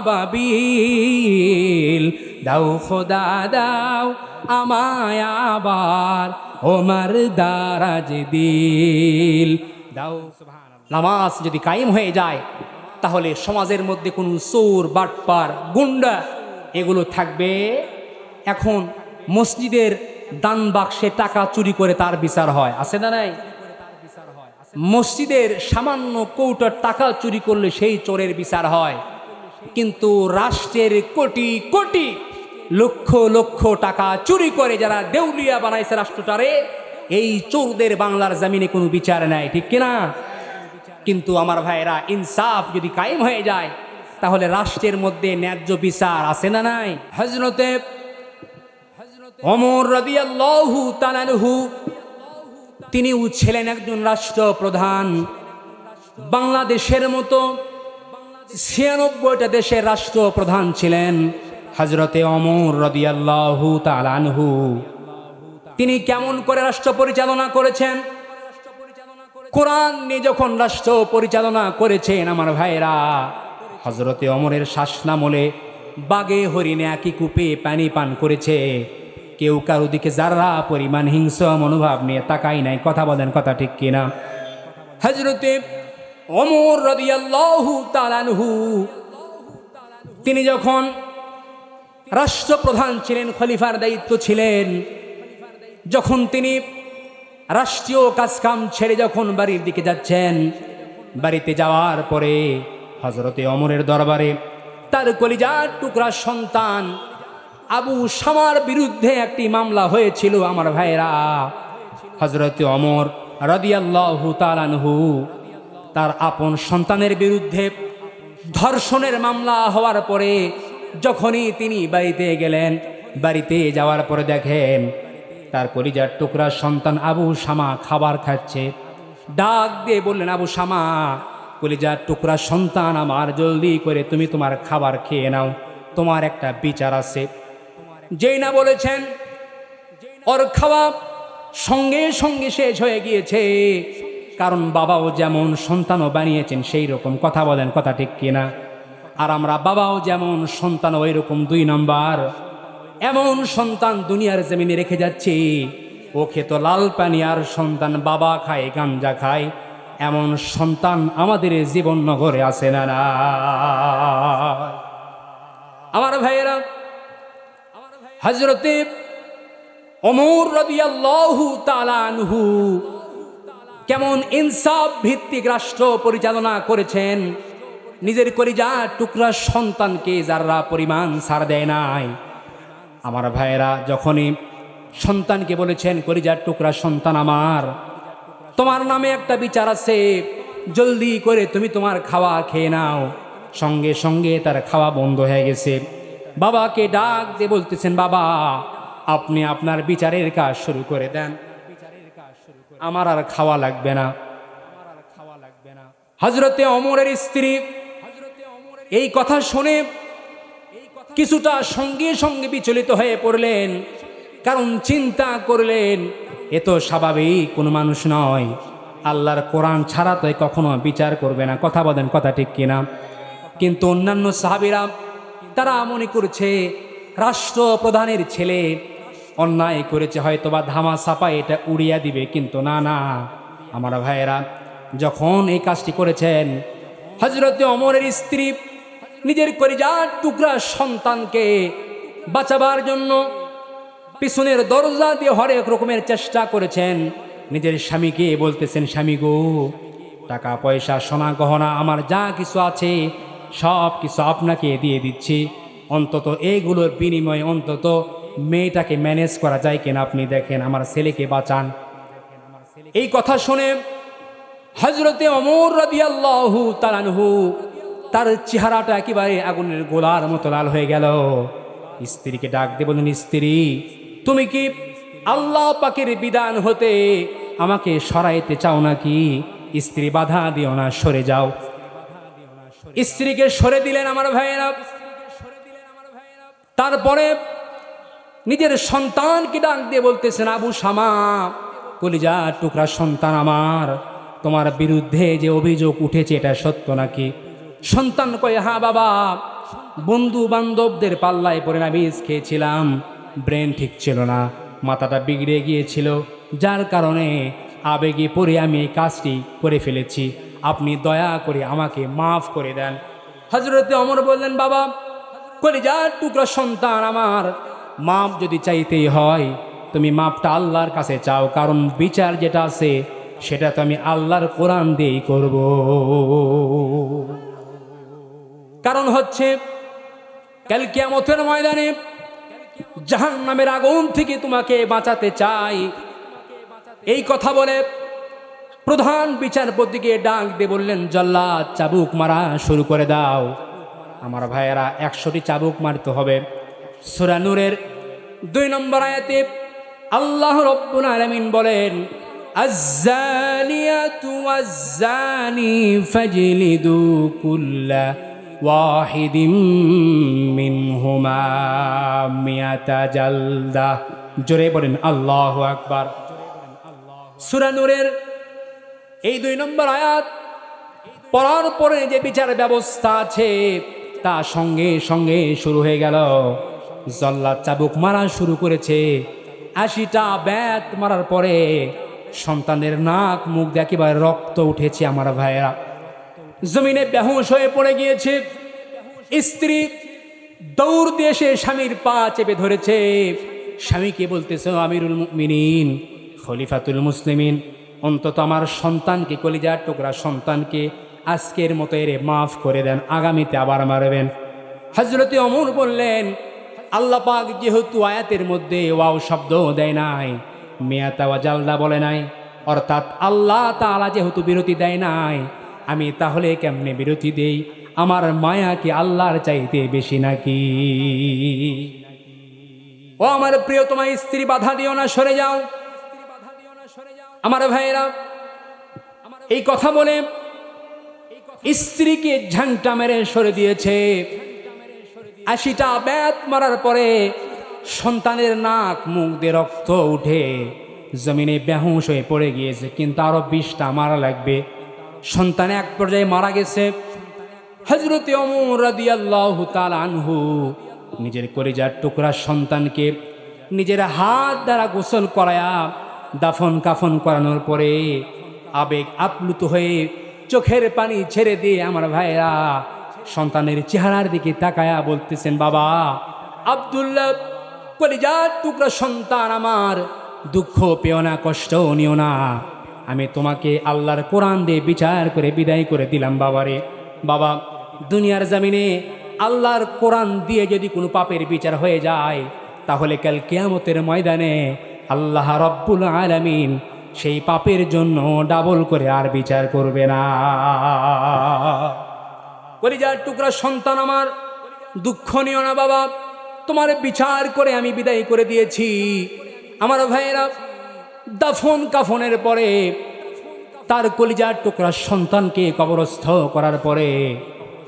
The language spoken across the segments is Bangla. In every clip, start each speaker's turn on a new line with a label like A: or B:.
A: বাবিল। দাও খোদা, দাও আমায় আবার ওমার দারাজ দিল। দাও নামাজ যদি কায়েম হয়ে যায়, তাহলে সমাজের মধ্যে কোনো চোর, বাটপার, গুন্ডা এগুলো থাকবে। এখন মসজিদের দান বাক্সে টাকা চুরি করে তার বিচার হয়। আছে না নাই? মসজিদের সামান্য কৌটার টাকা চুরি করলে সেই চোরের বিচার হয়। কিন্তু রাষ্ট্রের কোটি কোটি লক্ষ লক্ষ টাকা চুরি করে যারা দেউলিয়া বানাইছে রাষ্ট্রটারে, এই চোরদের বাংলার জামিনে কোনো বিচার নাই, ঠিক কিনা? কিন্তু আমার ভাইয়েরা, ইনসাফ যদি কায়েম হয়ে যায়, তাহলে রাষ্ট্রের মধ্যে ন্যায্য বিচার আছে না নাই? হজরতে অমর রদিয়াল্লাহু তালানহু তিনিও ছিলেন একজন রাষ্ট্রপ্রধান। বাংলাদেশের মতো ছিয়ানব্বইটা দেশের রাষ্ট্রপ্রধান ছিলেন হজরতে অমর রদিয়াল্লাহু তালানহু তিনি কেমন করে রাষ্ট্র পরিচালনা করেছেন? কোরআন নিয়ে যখন রাষ্ট্র পরিচালনা করেছেন আমার ভাইয়েরা হজরতে অমরের শাসনামলে বাগে হরিণে একই কূপে পানি পান করেছে। কেউ কারও দিকে যারা পরিমাণ হিংস্র মনোভাব নিয়ে তাকাই নাই, কথা বলেন কথা ঠিক কিনা? হজরতে অমর রদিয়াল্লাহু তালানহু তিনি যখন রাষ্ট্রপ্রধান ছিলেন, খলিফার দায়িত্ব ছিলেন, যখন তিনি রাষ্ট্রীয় কাজকাম ছেড়ে যখন বাড়ির দিকে যাচ্ছেন, বাড়িতে যাওয়ার পরে হজরতে অমরের দরবারে তার কলিজার টুকরা সন্তান আবু শামার বিরুদ্ধে একটি মামলা হয়েছিল, আমার ভাইরা হজরতে অমর রদিয়াল্লাহু তালানহু তার আপন সন্তানের বিরুদ্ধে ধর্ষণের মামলা হওয়ার পরে যখনই তিনি বাড়িতে গেলেন, বাড়িতে যাওয়ার পরে দেখেন তার কলিজার টুকরা সন্তান আবু শামা খাবার খাচ্ছে। ডাক দিয়ে বললেন, আবু শামা কলিজার টুকরা সন্তান আমার, জলদি করে তুমি তোমার খাবার খেয়ে নাও, তোমার একটা বিচার আছে। যেই না বলেছেন, ওর খাওয়া সঙ্গে সঙ্গে শেষ হয়ে গিয়েছে। কারণ বাবাও যেমন সন্তানও বানিয়েছেন সেই রকম কথা বলেন, কথা ঠিক কিনা আর আমরা বাবাও যেমন সন্তান ওই রকম দুই নম্বর। এমন সন্তান দুনিয়ার জমিনে রেখে যাচ্ছি ও খেত লাল পানি আর সন্তান বাবা খায়, গাঞ্জা খায়। এমন সন্তান আমাদের জীবন নগরে আসে না না? আমার ভাইয়েরা হজরতে অমর রদিয়াল্লাহু তালানহু কেমন ইনসাফ ভিত্তিক রাষ্ট্র পরিচালনা করেছেন? নিজের কলিজা টুকরা সন্তানকে যারা পরিমাণ ছাড় দেয় নাই। আমার ভাইয়েরা, যখনই সন্তানকে বলেছেন, কলিজার টুকরা সন্তান আমার, তোমার নামে একটা বিচার আছে, জলদি করে তুমি তোমার খাওয়া খেয়ে নাও। সঙ্গে সঙ্গে তার খাওয়া বন্ধ হয়ে গেছে। বাবাকে ডাক দিয়ে বলতেছেন, বাবা, আপনি আপনার বিচারের কাজ শুরু করে দেন। আমার আর খাওয়া লাগবে না। হজরতে অমরের স্ত্রী এই কথা শুনে কিছুটা সঙ্গে সঙ্গে বিচলিত হয়ে পড়লেন, কারণ চিন্তা করলেন, এ তো স্বাভাবিক, কোনো মানুষ নয়। আল্লাহর কোরআন ছাড়া তো কখনো বিচার করবে না। কথা বলেন, কথা ঠিক কিনা? কিন্তু অন্যান্য সাহাবিরা, তারা মনে করছে, রাষ্ট্রপ্রধানের ছেলে অন্যায় করেছে হয়তো বা ধামা সাপা এটা উড়িয়া দিবে, কিন্তু না না। আমার ভাইয়েরা, যখন এই কাজটি করেছেন হজরতে অমরের স্ত্রী নিজের করিজার টুকরা সন্তানকে বাঁচাবার জন্য পিছনের দরজা দিয়ে হরেক রকমের চেষ্টা করেছেন। নিজের স্বামীকে বলতেছেন, স্বামী গো, টাকা, পয়সা, সোনা, গহনা, আমার যা কিছু আছে সব কিছু আপনাকে দিয়ে দিচ্ছি। অন্তত এইগুলোর বিনিময়ে অন্তত মেয়েটাকে ম্যানেজ করা যায় কিনা আপনি দেখেন, আমার ছেলেকে বাঁচান। এই কথা শুনে হজরতে অমর রাদিয়াল্লাহু তালানহু তার চেহারাটা একেবারে আগুনের গোলার মতো লাল হয়ে গেল। স্ত্রীকে ডাক দিয়ে বললেন, স্ত্রী, তুমি কি আল্লাহ পাকের বিধান হতে আমাকে সরাইতে চাও নাকি? স্ত্রী, বাধা দিও না, সরে যাও। স্ত্রীকে সরে দিলেন আমার ভাইয়েরা। তারপরে নিজের সন্তানকে ডাক দিয়ে বলতেছেন, আবু শামা কলিজা টুকরা সন্তান আমার। তোমার বিরুদ্ধে যে অভিযোগ উঠেছে এটা সত্য নাকি? সন্তান কয়ে হ্যাঁ বাবা বন্ধু বান্ধবদের পাল্লায় পড়ে আমি বিষ খেয়েছিলাম। ব্রেন ঠিক ছিল না, মাথাটা বিগড়ে গিয়েছিল। যার কারণে আবেগে পড়ে আমি এই কাজটি করে ফেলেছি। আপনি দয়া করে আমাকে মাফ করে দেন। হজরতে অমর বললেন, বাবা, কলিজার টুকরা সন্তান আমার। মাপ যদি চাইতেই হয়, তুমি মাপটা আল্লাহর কাছে চাও, কারণ বিচার যেটা আছে, সেটা তো আমি আল্লাহর কোরআন দিয়েই করব। কারণ হচ্ছে, কাল কিয়ামতের ময়দানে জাহান নামের আগুন থেকে তোমাকে বাঁচাতে চাই। এই কথা বলে প্রধান বিচারপতিকে ডাক দিয়ে বললেন জল্লাদ চাবুক মারা শুরু করে দাও। আমার ভাইয়েরা, একশোটি চাবুক মারতে হবে। সুরানুরের দুই নম্বর আয়াতে আল্লাহ রব্বুল আলামিন বলেন الزانية والزاني فاجلدوا كل واحد منهما مئة جلدة জোরে বলেন আল্লাহ আকবার সুরানুরের এই দুই নম্বর আয়াত পড়ার পরে যে বিচার ব্যবস্থা আছে তা সঙ্গে সঙ্গে শুরু হয়ে গেল জল্লাদ চাবুক মারা শুরু করেছে। আশিটা ব্যাত মারার পরে সন্তানের নাক মুখ দিয়ে রক্ত উঠেছে আমার ভাইয়েরা। জমিনে বেহুশ হয়ে পড়ে গিয়েছে। স্ত্রী দৌড় দিয়ে স্বামীর পা চেপে ধরেছে। স্বামীকে বলতেছে, আমিরুল মুমিনিন, খলিফাতুল মুসলিমিন, অন্তত আমার সন্তানকে, কলিজার টুকরা সন্তানকে আজকের মতো এরে মাফ করে দেন, আগামীতে আবার মারবেন। হজরতে অমর বললেন আল্লাহ পাক যেহেতু আয়াতের মধ্যে ওয়াও শব্দ দেয় নাই, মেয়াতা ওয়া জালদা বলে নাই, অর্থাৎ আল্লাহ তালা যেহেতু বিরতি দেয় নাই, আমি তাহলে কেমনে বিরতি দেই? আমার মায়া কি আল্লাহর চাইতে বেশি নাকি? ও আমার প্রিয়, তোমার স্ত্রী বাধা দিও না, সরে যাও। আমার ভাইয়েরা, এই কথা বলে স্ত্রীকে ঝাংটা মেরে সরে দিয়েছে। আশিটা ব্যাত মারার পরে সন্তানের নাক, মুখ দিয়ে রক্ত উঠে জমিনে বেহুশ হয়ে পড়ে গিয়েছে। কিন্তু আরও বিষটা মারা লাগবে। সন্তান এক পর্যায়ে মারা গেছে। হজরতে অমর আনহু নিজের কলিজার টুকরা সন্তানকে নিজের হাত দ্বারা গোসল করায়া দাফন কাফন করানোর পরে আবেগ আপ্লুত হয়ে চোখের পানি ছেড়ে দিয়ে, আমার ভাইরা সন্তানের চেহারার দিকে তাকায়া বলতেছেন, বাবা, আব্দুল্লাহ, কলিজার টুকরা সন্তান আমার। দুঃখ পেও না, কষ্ট নিও না। আমি তোমাকে আল্লাহর কোরআন দিয়ে বিচার করে বিদায় করে দিলাম বাবারে বাবা, দুনিয়ার জামিনে আল্লাহর কোরআন দিয়ে যদি কোনো পাপের বিচার হয়ে যায়, তাহলে কাল কেয়ামতের ময়দানে আল্লাহ রব্বুল আলামিন সেই পাপের জন্য ডাবল করে আর বিচার করবে না। কলিজার টুকরা সন্তান আমার, দুঃখ নিও না বাবা, তোমার বিচার করে আমি বিদায় করে দিয়েছি। আমার ভাইয়েরা, দাফন কাফনের পরে, তার কলিজার টুকরা সন্তানকে কবরস্থ করার পরে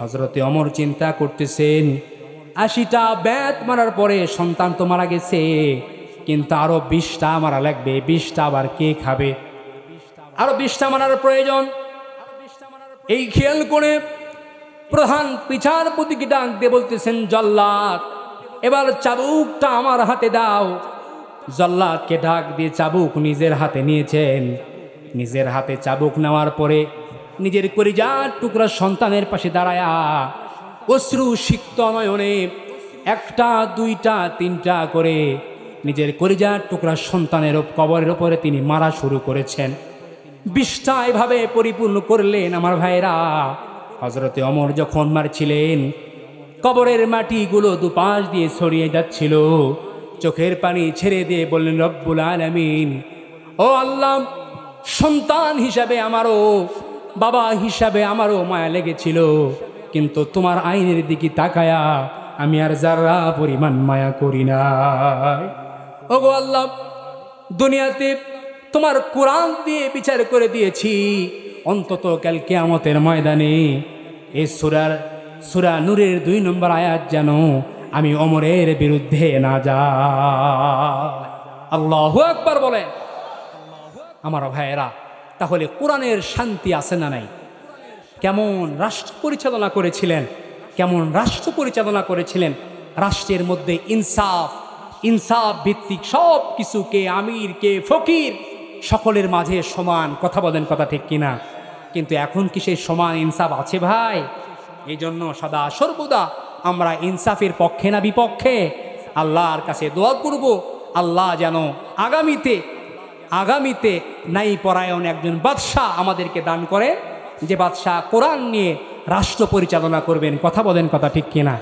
A: হজরতে অমর চিন্তা করতেছেন, আশিটা ব্যাত মারার পরে সন্তান তো মারা গেছে, কিন্তু আরও বিশটা মারা লাগবে, বিশটা আবার কে খাবে? আরও বিশটা মারার প্রয়োজন। এই খেয়াল করে প্রধান বিচারপতিকে ডাক দিয়ে বলতেছেন, জল্লাদ, এবার চাবুকটা আমার হাতে দাও। জল্লাদকে ডাক দিয়ে চাবুক নিজের হাতে নিয়েছেন। নিজের হাতে চাবুক নেওয়ার পরে নিজের করিজার টুকরা সন্তানের পাশে দাঁড়ায়া অশ্রু সিক্ত নয়নে একটা, দুইটা, তিনটা করে নিজের করিজার টুকরা সন্তানের কবরের ওপরে তিনি মারা শুরু করেছেন। বিষ্ঠা এভাবে পরিপূর্ণ করলেন আমার ভাইরা হজরতে অমর যখন মারছিলেন, কবরের মাটিগুলো দুপাশ দিয়ে ছড়িয়ে যাচ্ছিল। চোখের পানি ছেড়ে দিয়ে বললেন, রব্বুল আলামিন, ও আল্লাহ, সন্তান হিসাবে আমারও, বাবা হিসাবে আমারও মায়া লেগেছিল। কিন্তু তোমার আইনের দিকে তাকায়া আমি আর যারা পরিমাণ মায়া করি না ওগো আল্লাহ, দুনিয়াতে তোমার কোরআন দিয়ে বিচার করে দিয়েছি। অন্তত কাল কেয়ামতের ময়দানে এই সুরার, সুরা নূরের দুই নম্বর আয়াত যেন আমি অমরের বিরুদ্ধে না যা আল্লাহ একবার বলেন। আমার ভাইয়েরা, তাহলে কোরআনের শান্তি আছে না নাই? কেমন রাষ্ট্র পরিচালনা করেছিলেন? কেমন রাষ্ট্র পরিচালনা করেছিলেন? রাষ্ট্রের মধ্যে ইনসাফ ইনসাফ ভিত্তিক সব কিছুকে আমির কে ফকির সকলের মাঝে সমান কথা বলেন কথা ঠিক কিনা? কিন্তু এখন কি সেই সমান ইনসাফ আছে ভাই? এই জন্য সদা সর্বদা আমরা ইনসাফের পক্ষে না বিপক্ষে? আল্লাহর কাছে দোয়া করব, আল্লাহ যেন আগামীতে আগামীতে নাই পরায়ণ একজন বাদশাহ আমাদেরকে দান করে যে বাদশাহ কোরআন নিয়ে রাষ্ট্র পরিচালনা করবেন, কথা বলেন কথা ঠিক কিনা?